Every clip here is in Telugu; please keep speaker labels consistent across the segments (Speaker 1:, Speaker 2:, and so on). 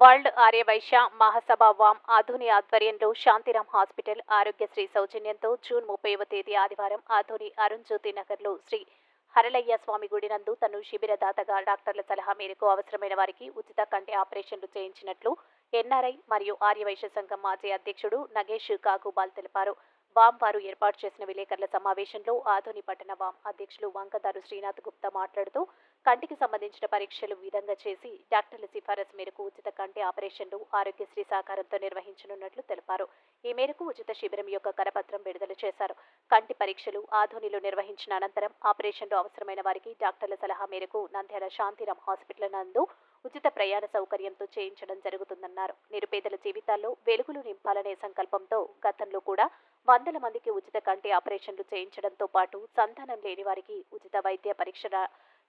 Speaker 1: వరల్డ్ ఆర్యవైశ్య మహాసభ వామ్ ఆధుని ఆధ్వర్యంలో శాంతిరామ్ హాస్పిటల్ ఆరోగ్యశ్రీ సౌజన్యంతో జూన్ ముప్పైవ తేదీ ఆదివారం ఆధుని అరుణ్ జ్యోతి నగర్లో శ్రీ హరళయ్య స్వామి గుడి నందు తను శిబిరదాతగా డాక్టర్ల సలహా మేరకు అవసరమైన వారికి ఉచిత కంటి ఆపరేషన్లు చేయించినట్లు ఎన్ఆర్ఐ మరియు ఆర్యవైశ్య సంఘం మాజీ అధ్యక్షుడు నగేష్ కాకుబాల్ తెలిపారు. వామ్ వారు ఏర్పాటు చేసిన విలేకరుల సమావేశంలో ఆధుని పట్టణ వామ్ అధ్యక్షులు వంకదారు శ్రీనాథ్ గుప్తా మాట్లాడుతూ కంటికి సంబంధించిన పరీక్షలు విధంగా చేసి డాక్టర్ల సిఫారసు మేరకు ఉచిత కంటి ఆపరేషన్లు ఆరోగ్యశ్రీ సహకారంతో నిర్వహించనున్నట్లు తెలిపారు. ఈ మేరకు ఉచిత శిబిరం యొక్క కరపత్రం విడుదల చేశారు. కంటి పరీక్షలు ఆధునిలో నిర్వహించిన అనంతరం ఆపరేషన్లు అవసరమైన వారికి డాక్టర్ల సలహా మేరకు నంద్యాల శాంతిరామ్ హాస్పిటల్ నందు ఉచిత ప్రయాణ సౌకర్యంతో చేయించడం జరుగుతుందన్నారు. నిరుపేదల జీవితాల్లో వెలుగులు నింపాలనే సంకల్పంతో గతంలో కూడా వంద వందల మందికి ఉచిత కంటి ఆపరేషన్లు చేయించడంతో పాటు సంతానం లేని వారికి ఉచిత వైద్య పరీక్షల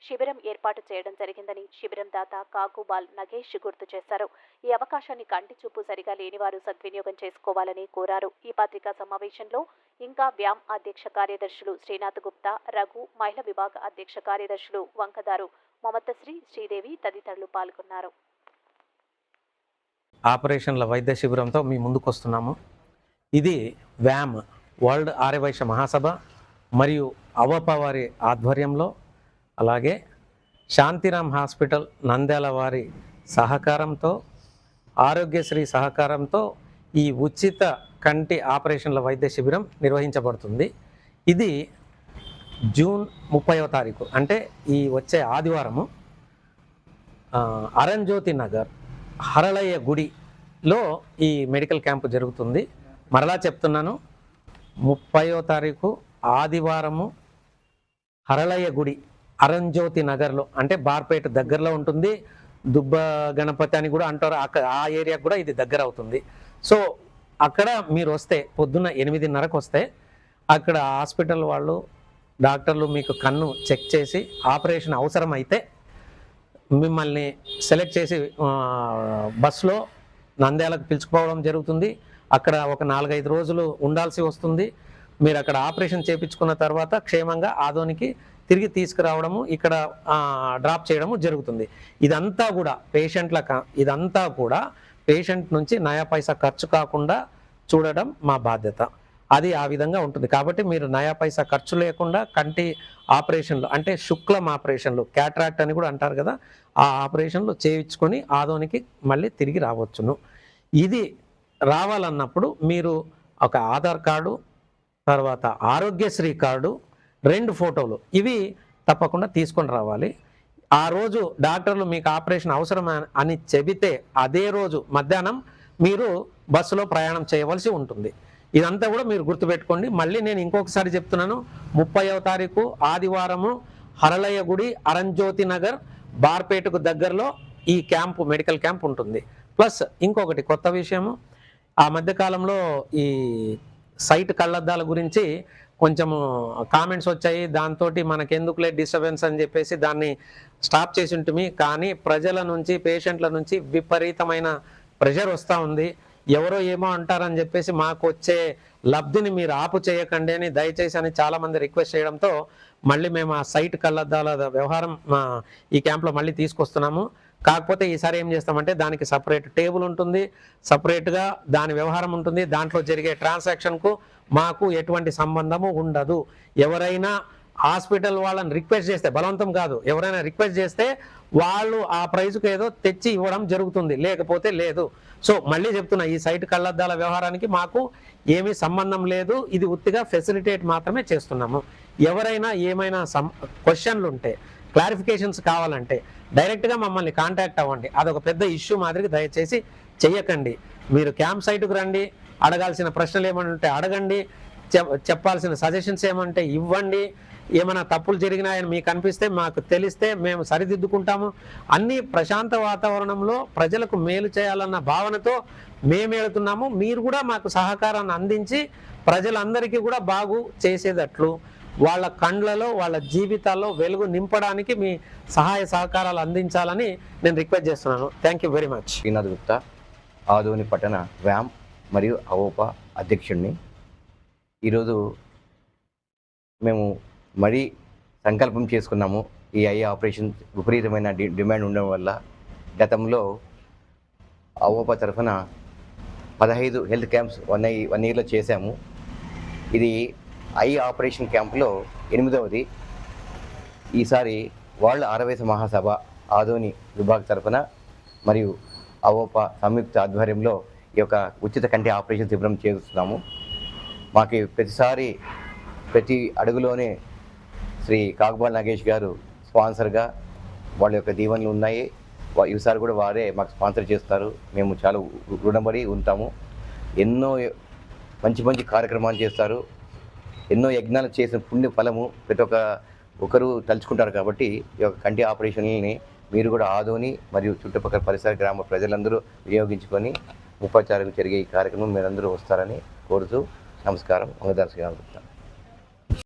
Speaker 1: శిబిరం ఏర్పాటు చేయడం జరిగిందని శిబిరం దాత కాకుబాల్ నగేష్ గుర్తు చేశారు. ఈ అవకాశాన్ని కంటి చూపు సరిగా లేని వారు సద్వినియోగం చేసుకోవాలని కోరారు. ఈ పత్రికా సమావేశంలో ఇంకా వ్యామ్ అధ్యక్ష కార్యదర్శులు శ్రీనాథ్ గుప్తా రఘు మహిళా విభాగ అధ్యక్ష కార్యదర్శులు వంకదారు మమతశ్రీ శ్రీదేవి తదితరులు పాల్గొన్నారు.
Speaker 2: ఆపరేషన్ల వైద్య శిబిరంతో మీ ముందుకు వస్తున్నాము ఇది వ్యామ్ వరల్డ్ ఆర్యవైశ్య మహాసభ మరియు అవప వారి ఆధ్వర్యంలో అలాగే శాంతిరామ్ హాస్పిటల్ నంద్యాల వారి సహకారంతో ఆరోగ్యశ్రీ సహకారంతో ఈ ఉచిత కంటి ఆపరేషన్ల వైద్య శిబిరం నిర్వహించబడుతుంది. ఇది జూన్ ముప్పైవ తారీఖు అంటే ఈ వచ్చే ఆదివారము అరంజ్యోతి నగర్ హరళయ్య గుడిలో ఈ మెడికల్ క్యాంపు జరుగుతుంది. మరలా చెప్తున్నాను. ముప్పయో తారీఖు ఆదివారము హరళయ్య గుడి అరంజ్యోతి నగర్లో అంటే బార్పేట దగ్గరలో ఉంటుంది. దుబ్బ గణపతి అని కూడా అంటారు. అక్కడ ఆ ఏరియాకు కూడా ఇది దగ్గర అవుతుంది. సో అక్కడ మీరు వస్తే పొద్దున్న ఎనిమిదిన్నరకు వస్తే అక్కడ హాస్పిటల్ వాళ్ళు డాక్టర్లు మీకు కన్ను చెక్ చేసి ఆపరేషన్ అవసరం అయితే మిమ్మల్ని సెలెక్ట్ చేసి బస్సులో నంద్యాలకు పిలుచుకోవడం జరుగుతుంది. అక్కడ ఒక నాలుగైదు రోజులు ఉండాల్సి వస్తుంది. మీరు అక్కడ ఆపరేషన్ చేయించుకున్న తర్వాత క్షేమంగా ఆదోనికి తిరిగి తీసుకురావడము ఇక్కడ డ్రాప్ చేయడము జరుగుతుంది. ఇదంతా కూడా పేషెంట్ల ఇదంతా కూడా పేషెంట్ నుంచి నయా పైసా ఖర్చు కాకుండా చూడడం మా బాధ్యత. అది ఆ విధంగా ఉంటుంది. కాబట్టి మీరు నయా పైసా ఖర్చు లేకుండా కంటి ఆపరేషన్లు అంటే శుక్లం ఆపరేషన్లు క్యాట్రాక్ట్ అని కూడా అంటారు కదా ఆ ఆపరేషన్లు చేయించుకొని ఆదోనికి మళ్ళీ తిరిగి రావచ్చును. ఇది రావాలన్నప్పుడు మీరు ఒక ఆధార్ కార్డు తర్వాత ఆరోగ్యశ్రీ కార్డు రెండు ఫోటోలు ఇవి తప్పకుండా తీసుకొని రావాలి. ఆ రోజు డాక్టర్లు మీకు ఆపరేషన్ అవసరం అని చెబితే అదే రోజు మధ్యాహ్నం మీరు బస్సులో ప్రయాణం చేయవలసి ఉంటుంది. ఇదంతా కూడా మీరు గుర్తుపెట్టుకోండి. మళ్ళీ నేను ఇంకొకసారి చెప్తున్నాను. ముప్పైవ తారీఖు ఆదివారము హరళయ్య గుడి అరంజ్యోతి నగర్ బార్పేటకు దగ్గరలో ఈ క్యాంపు మెడికల్ క్యాంప్ ఉంటుంది. ప్లస్ ఇంకొకటి కొత్త విషయము. ఆ మధ్య కాలంలో ఈ సైట్ కళ్ళద్దాల గురించి కొంచెము కామెంట్స్ వచ్చాయి. దాంతో మనకెందుకులే డిస్టర్బెన్స్ అని చెప్పేసి దాన్ని స్టాప్ చేసి ఉంటుంది కానీ ప్రజల నుంచి పేషెంట్ల నుంచి విపరీతమైన ప్రెషర్ వస్తూ ఉంది. ఎవరో ఏమో అంటారని చెప్పేసి మాకు వచ్చే లబ్ధిని మీరు ఆపు చేయకండి అని దయచేసి అని చాలామంది రిక్వెస్ట్ చేయడంతో మళ్ళీ మేము ఆ సైట్ కళ్ళద్దాల వ్యవహారం ఈ క్యాంప్లో మళ్ళీ తీసుకొస్తున్నాము. కాకపోతే ఈసారి ఏం చేస్తామంటే దానికి సపరేట్ టేబుల్ ఉంటుంది సపరేట్గా దాని వ్యవహారం ఉంటుంది దాంట్లో జరిగే ట్రాన్సాక్షన్కు మాకు ఎటువంటి సంబంధము ఉండదు. ఎవరైనా హాస్పిటల్ వాళ్ళని రిక్వెస్ట్ చేస్తే బలవంతం కాదు ఎవరైనా రిక్వెస్ట్ చేస్తే వాళ్ళు ఆ ప్రైజ్కి ఏదో తెచ్చి ఇవ్వడం జరుగుతుంది లేకపోతే లేదు. సో మళ్ళీ చెప్తున్నా ఈ సైట్ కళ్ళద్దాల వ్యవహారానికి మాకు ఏమీ సంబంధం లేదు ఇది ఉత్తిగా ఫెసిలిటేట్ మాత్రమే చేస్తున్నాము. ఎవరైనా ఏమైనా సం క్వశ్చన్లు ఉంటే క్లారిఫికేషన్స్ కావాలంటే డైరెక్ట్గా మమ్మల్ని కాంటాక్ట్ అవ్వండి. అదొక పెద్ద ఇష్యూ మాదిరికి దయచేసి చెయ్యకండి. మీరు క్యాంప్ సైట్కు రండి అడగాల్సిన ప్రశ్నలు ఏమైనా ఉంటే అడగండి చెప్- చెప్పాల్సిన సజెషన్స్ ఏమంటే ఇవ్వండి. ఏమైనా తప్పులు జరిగినాయని మీకు అనిపిస్తే మాకు తెలిస్తే మేము సరిదిద్దుకుంటాము. అన్ని ప్రశాంత వాతావరణంలో ప్రజలకు మేలు చేయాలన్న భావనతో మేము వెళుతున్నాము మీరు కూడా మాకు సహకారాన్ని అందించి ప్రజలందరికీ కూడా బాగు చేసేటట్లు వాళ్ళ కండ్లలో వాళ్ళ జీవితాల్లో వెలుగు నింపడానికి మీ సహాయ సహకారాలు అందించాలని నేను రిక్వెస్ట్ చేస్తున్నాను. Thank you very much
Speaker 3: Srinath Gupta Adoni పట్టణ వ్యామ్ మరియు అవోప అధ్యక్షుడిని ఈరోజు మేము మరీ సంకల్పం చేసుకున్నాము. ఈ ఐ ఆపరేషన్ విపరీతమైన డి డిమాండ్ ఉండడం వల్ల గతంలో అవోపా తరఫున పదహైదు హెల్త్ క్యాంప్స్ వన్ వన్ ఇయర్లో చేశాము. ఇది ఐ ఆపరేషన్ క్యాంప్లో ఎనిమిదవది. ఈసారి వరల్డ్ ఆరవేశ మహాసభ ఆదోని విభాగ తరఫున మరియు అవోప సంయుక్త ఆధ్వర్యంలో ఈ యొక్క ఉచిత కంటి ఆపరేషన్ శిబిరం చేస్తున్నాము. మాకు ప్రతిసారి ప్రతి అడుగులోనే శ్రీ కాకబాల్ నాగేష్ గారు స్పాన్సర్గా వాళ్ళ యొక్క దీవెనలు ఉన్నాయి. ఈసారి కూడా వారే మాకు స్పాన్సర్ చేస్తారు. మేము చాలా రుణపడి ఉంటాము. ఎన్నో మంచి మంచి కార్యక్రమాలు చేస్తారు. ఎన్నో యజ్ఞాలు చేసిన పుణ్య ఫలము ప్రతి ఒక్క ఒకరు తలుచుకుంటారు కాబట్టి ఈ యొక్క కంటి ఆపరేషన్ని మీరు కూడా ఆదోని మరియు చుట్టుపక్కల పరిసర గ్రామ ప్రజలందరూ వినియోగించుకొని ముప్పై జరిగే ఈ కార్యక్రమం మీరందరూ వస్తారని కోరుతూ నమస్కారం. మంగదర్శి